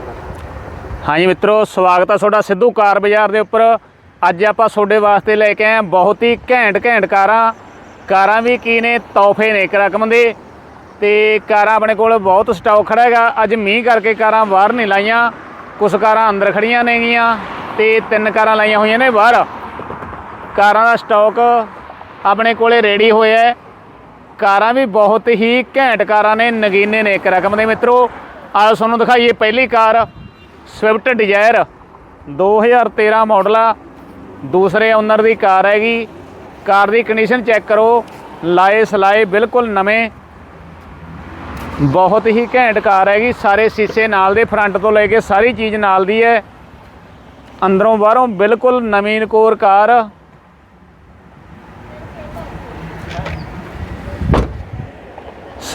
ਕਰਦਾ ਹਾਂਜੀ ਮਿੱਤਰੋ, ਸਵਾਗਤ ਆ ਤੁਹਾਡਾ ਸਿੱਧੂ ਕਾਰ ਬਾਜ਼ਾਰ ਦੇ ਉੱਪਰ। ਅੱਜ ਆਪਾਂ ਤੁਹਾਡੇ ਵਾਸਤੇ ਲੈ ਕੇ ਆਏ ਹਾਂ ਬਹੁਤ ਹੀ ਘੈਂਟ ਘੈਂਟ ਕਾਰਾਂ। ਕਾਰਾਂ ਵੀ ਕੀ ਨੇ, ਤੋਹਫੇ ਨੇ ਇੱਕ ਰਕਮ ਦੇ। ਤੇ ਕਾਰਾਂ ਆਪਣੇ ਕੋਲ ਬਹੁਤ ਸਟਾਕ ਖੜਾ ਹੈਗਾ। ਅੱਜ ਮੀਂਹ ਕਰਕੇ ਕਾਰਾਂ ਬਾਹਰ ਨਹੀਂ ਲਾਈਆਂ। ਕੁਝ ਕਾਰਾਂ ਅੰਦਰ ਖੜੀਆਂ ਨੇਗੀਆਂ ਤੇ ਤਿੰਨ ਕਾਰਾਂ ਲਾਈਆਂ ਹੋਈਆਂ ਨੇ ਬਾਹਰ। ਕਾਰਾਂ ਦਾ ਸਟਾਕ ਆਪਣੇ ਕੋਲੇ ਰੈਡੀ ਹੋਇਆ ਹੈ। ਕਾਰਾਂ ਵੀ ਬਹੁਤ ਹੀ ਘੈਂਟ ਕਾਰਾਂ ਨੇ, ਨਗੀਨੇ ਨੇ ਇੱਕ ਰਕਮ ਦੇ ਮਿੱਤਰੋ। ਆਹ ਤੁਹਾਨੂੰ ਦਿਖਾਈਏ ਪਹਿਲੀ ਕਾਰ ਸਵਿਫਟ ਡਿਜ਼ਾਇਰ 2013 ਮਾਡਲ ਆ। ਦੂਸਰੇ ਓਨਰ ਦੀ ਕਾਰ ਹੈਗੀ। ਕਾਰ ਦੀ ਕੰਡੀਸ਼ਨ ਚੈੱਕ ਕਰੋ। ਲਾਏ ਸਲਾਏ ਬਿਲਕੁਲ ਨਵੇਂ। ਬਹੁਤ ਹੀ ਘੈਂਟ ਕਾਰ ਹੈਗੀ। ਸਾਰੇ ਸੀਸੇ ਨਾਲ ਦੇ ਫਰੰਟ ਤੋਂ ਲੈ ਕੇ ਸਾਰੀ ਚੀਜ਼ ਨਾਲ ਦੀ ਹੈ। ਅੰਦਰੋਂ ਬਾਹਰੋਂ ਬਿਲਕੁਲ ਨਵੀਂ core car.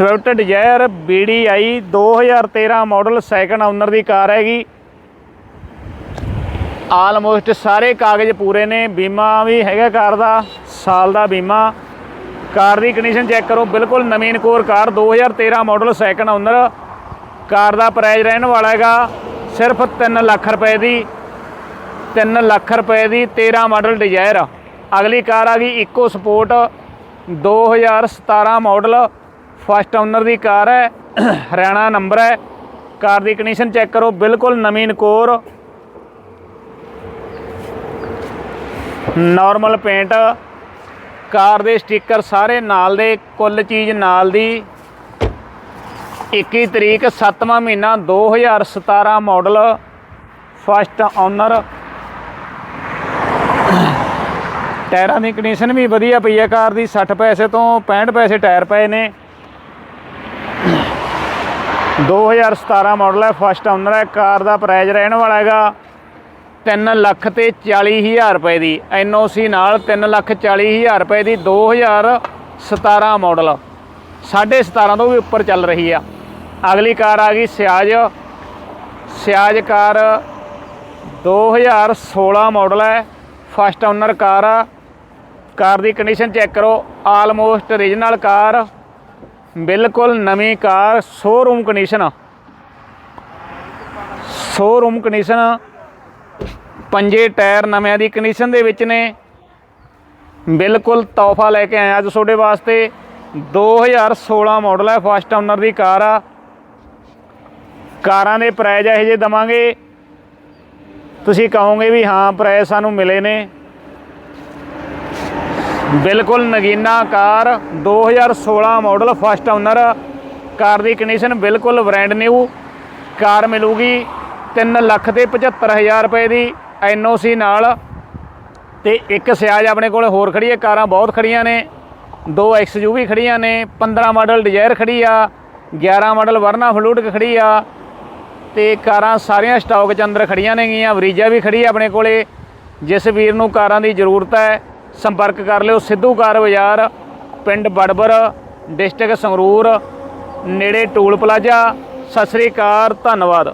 Swift Dzire BDI 2013 model second owner ਦੀ ਕਾਰ ਹੈਗੀ। ਆਲਮੋਸਟ ਸਾਰੇ ਕਾਗਜ਼ ਪੂਰੇ ਨੇ, ਬੀਮਾ ਵੀ ਹੈਗਾ ਕਾਰ ਦਾ, ਸਾਲ ਦਾ ਬੀਮਾ। ਕਾਰ ਦੀ ਕੰਡੀਸ਼ਨ ਚੈੱਕ ਕਰੋ, ਬਿਲਕੁਲ ਨਵੀਂ core car 2013 model second owner car ਦਾ ਪ੍ਰਾਈਸ ਰਹਿਣ ਵਾਲਾ ਹੈਗਾ ਸਿਰਫ 3 ਲੱਖ ਰੁਪਏ ਦੀ 3 ਲੱਖ ਰੁਪਏ ਦੀ 13 ਮਾਡਲ ਡਿਜ਼ਾਇਰ ਅਗਲੀ ਕਾਰ ਆ ਗਈ EcoSport 2017 model first owner ਦੀ ਕਾਰ ਹੈ, ਹਰਿਆਣਾ ਨੰਬਰ ਹੈ। ਕਾਰ ਦੀ ਕੰਡੀਸ਼ਨ ਚੈੱਕ ਕਰੋ, ਬਿਲਕੁਲ ਨਵੀਂ ਕੋਰ। ਨਾਰਮਲ ਪੇਂਟ ਕਾਰ ਦੇ ਸਟicker ਸਾਰੇ ਨਾਲ ਦੇ, ਕੁੱਲ ਚੀਜ਼ ਨਾਲ ਦੀ। 21 ਤਰੀਕ 7ਵਾਂ ਮਹੀਨਾ 2017 ਮਾਡਲ ਫਸਟ ਓਨਰ। ਟਾਇਰਾਂ ਦੀ ਕੰਡੀਸ਼ਨ ਵੀ ਵਧੀਆ ਪਈ ਹੈ, ਕਾਰ ਦੀ 60 ਪੈਸੇ ਤੋਂ 65 ਪੈਸੇ ਟਾਇਰ ਪਏ ਨੇ। 2017 ਮਾਡਲ ਹੈ ਫਸਟ ਓਨਰ ਹੈ, ਕਾਰ ਦਾ ਪ੍ਰਾਈਸ ਰਹਿਣ ਵਾਲਾ ਹੈਗਾ 3 ਲੱਖ ਤੇ 40 ਹਜ਼ਾਰ ਰੁਪਏ ਦੀ। ਐਨਓਸੀ ਨਾਲ 3 ਲੱਖ 40 ਹਜ਼ਾਰ ਰੁਪਏ ਦੀ 2017 ਮਾਡਲ। 17.5 ਤੋਂ ਵੀ ਉੱਪਰ ਚੱਲ ਰਹੀ ਆ। ਅਗਲੀ ਕਾਰ ਆ ਗਈ ਸਿਆਜ। ਸਿਆਜ ਕਾਰ 2016 ਮਾਡਲ ਹੈ। ਫਸਟ ਓਨਰ ਕਾਰ ਆ। ਕਾਰ ਦੀ ਕੰਡੀਸ਼ਨ ਚੈੱਕ ਕਰੋ। Almost original car. ਬਿਲਕੁਲ ਨਵੀਂ car showroom condition showroom condition ਪੰਜੇ ਟਾਇਰ ਨਵਿਆਂ ਦੀ ਕੰਡੀਸ਼ਨ ਦੇ ਵਿੱਚ ਨੇ। ਬਿਲਕੁਲ ਤੋਹਫਾ ਲੈ ਕੇ ਆਇਆ ਅੱਜ ਤੁਹਾਡੇ ਵਾਸਤੇ। 2016 ਮਾਡਲ ਹੈ ਫਸਟ ਓਨਰ ਦੀ ਕਾਰ ਆ। ਕਾਰਾਂ ਦੇ ਪ੍ਰਾਈਜ਼ ਇਹੋ ਜਿਹੇ ਦਵਾਂਗੇ। ਤੁਸੀਂ ਕਹੋਗੇ ਵੀ ਹਾਂ ਪ੍ਰਾਈਜ਼ ਸਾਨੂੰ ਮਿਲੇ ਨੇ। ਬਿਲਕੁਲ ਨਗੀਨਾ car 2016 model first owner car ਦੀ ਕੰਡੀਸ਼ਨ ਬਿਲਕੁਲ ਬ੍ਰੈਂਡ ਨਿਊ ਕਾਰ ਮਿਲੂਗੀ 3 ਲੱਖ ਤੇ 75000 ਰੁਪਏ ਦੀ ਐਨਓਸੀ ਨਾਲ। ਤੇ ਇੱਕ ਸਿਆਜ ਆਪਣੇ ਕੋਲ ਹੋਰ ਖੜੀ ਹੈ, ਕਾਰਾਂ ਬਹੁਤ ਖੜੀਆਂ ਨੇ, ਦੋ ਐਕਸਯੂਵੀ ਖੜੀਆਂ ਨੇ 15 ਮਾਡਲ ਡਿਜ਼ਾਇਰ ਖੜੀ ਆ 11 ਮਾਡਲ ਵਰਨਾ ਫਲੂਟ ਖੜੀ ਆ, ਤੇ ਕਾਰਾਂ ਸਾਰੀਆਂ ਸਟਾਕ 'ਚ ਅੰਦਰ ਖੜੀਆਂ ਨੇਗੀਆਂ ਵਰੀਜਾ ਵੀ ਖੜੀ ਆ ਆਪਣੇ ਕੋਲੇ, ਜਿਸ ਵੀਰ ਨੂੰ ਕਾਰਾਂ ਦੀ ਜ਼ਰੂਰਤ ਹੈ। ਸੰਪਰਕ ਕਰ ਲਿਓ। ਸਿੱਧੂ ਕਾਰ ਬਾਜ਼ਾਰ ਪਿੰਡ ਬੜਬਰ, ਡਿਸਟ੍ਰਿਕਟ ਸੰਗਰੂਰ, ਨੇੜੇ ਟੂਲ ਪਲਾਜ਼ਾ। ਸਤਿ ਸ੍ਰੀ ਅਕਾਲ, ਧੰਨਵਾਦ।